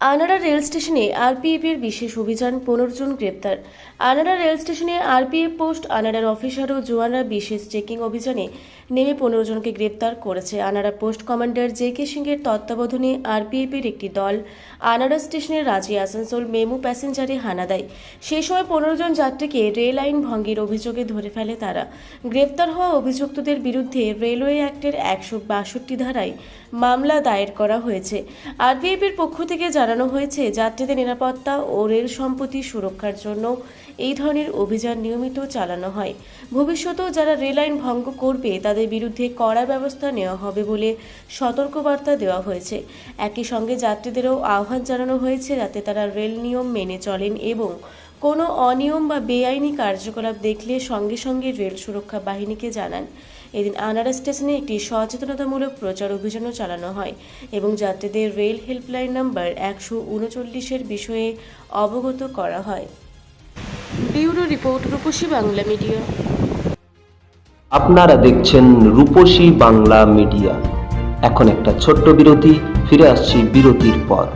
Anara rail স্টেশনে আরপিএফের বিশেষ অভিযান পনেরো জন গ্রেপ্তার। আনাড়া রেল স্টেশনে আরপিএফ পোস্ট আনাড়ার অফিসার ও জোয়ানরা বিশেষ চেকিং অভিযানে নেমে পনেরো জনকে গ্রেপ্তার করেছে। Anara post commander J K সিংয়ের তত্ত্বাবধানে আরপিএফের একটি দল আনাড়া স্টেশনের রাজি আসানসোল মেমু প্যাসেঞ্জারে হানা দেয়। সেই সময় পনেরো জন যাত্রীকে রেল আইন ভঙ্গের অভিযোগে ধরে ফেলে তারা। গ্রেপ্তার হওয়া অভিযুক্তদের বিরুদ্ধে রেলওয়ে অ্যাক্টের একশো বাষট্টি ধারায় মামলা দায়ের করা হয়েছে। আরপিএফের পক্ষ থেকে জানানো হয়েছে, যাত্রীদের নিরাপত্তা ও রেল সম্পত্তি সুরক্ষার জন্য এই ধরনের অভিযান নিয়মিত চালানো হয়। ভবিষ্যতেও যারা রেল আইন ভঙ্গ করবে, তাদের বিরুদ্ধে কড়া ব্যবস্থা নেওয়া হবে বলে সতর্কবার্তা দেওয়া হয়েছে। একই সঙ্গে যাত্রীদেরও আহ্বান জানানো হয়েছে যাতে তারা রেল নিয়ম মেনে চলেন এবং কোনো অনিয়ম বা বেআইনি কার্যকলাপ দেখলে সঙ্গে সঙ্গে রেল সুরক্ষা বাহিনীকে জানান। এদিন আনাড়া স্টেশনে একটি সচেতনতামূলক প্রচার অভিযানও চালানো হয় এবং যাত্রীদের রেল হেল্পলাইন নাম্বার একশো উনচল্লিশের বিষয়ে অবগত করা হয়। Bureau report Rupashi Bangla media. আপনারা দেখছেন রূপসী বাংলা মিডিয়া। এখন একটা ছোট্ট বিরতি ফিরে আসছি বিরতির পর।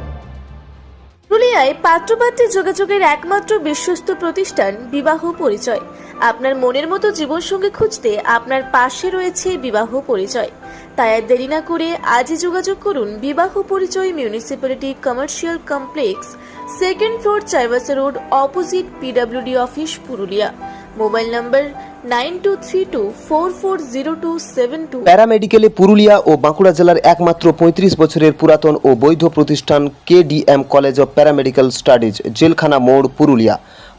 পুরুলিয়ায় পাত্রপাত্রী যোগাযোগের একমাত্র বিশ্বস্ত প্রতিষ্ঠান বিবাহ পরিচয়। আপনার মনের মতো জীবনসঙ্গী খুঁজতে আপনার পাশে রয়েছে বিবাহ পরিচয়। তাই আর দেরি না করে আজই যোগাযোগ করুন বিবাহ পরিচয় municipality commercial complex, second floor Chaibasa road, opposite PWD office, Purulia. Mobile number nine two three two four four zero two seven two. প্যারামেডিকেলে Purulia ও বাঁকুড়া জেলার একমাত্র পঁয়ত্রিশ বছরের পুরাতন ও বৈধ প্রতিষ্ঠান KDM college of paramedical studies, জেলখানা মোড়, পুরুলিয়া।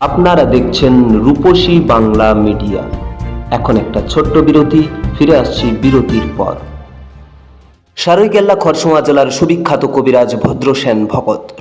আপনারা দেখছেন রূপসী বাংলা মিডিয়া। এখন একটা ছোট্ট বিরতি, ফিরে আসছি বিরতির পর। সারৈকেল্লা খরসোয়া জেলার সুবিখ্যাত কবিরাজ Bhadrasen Bhagat.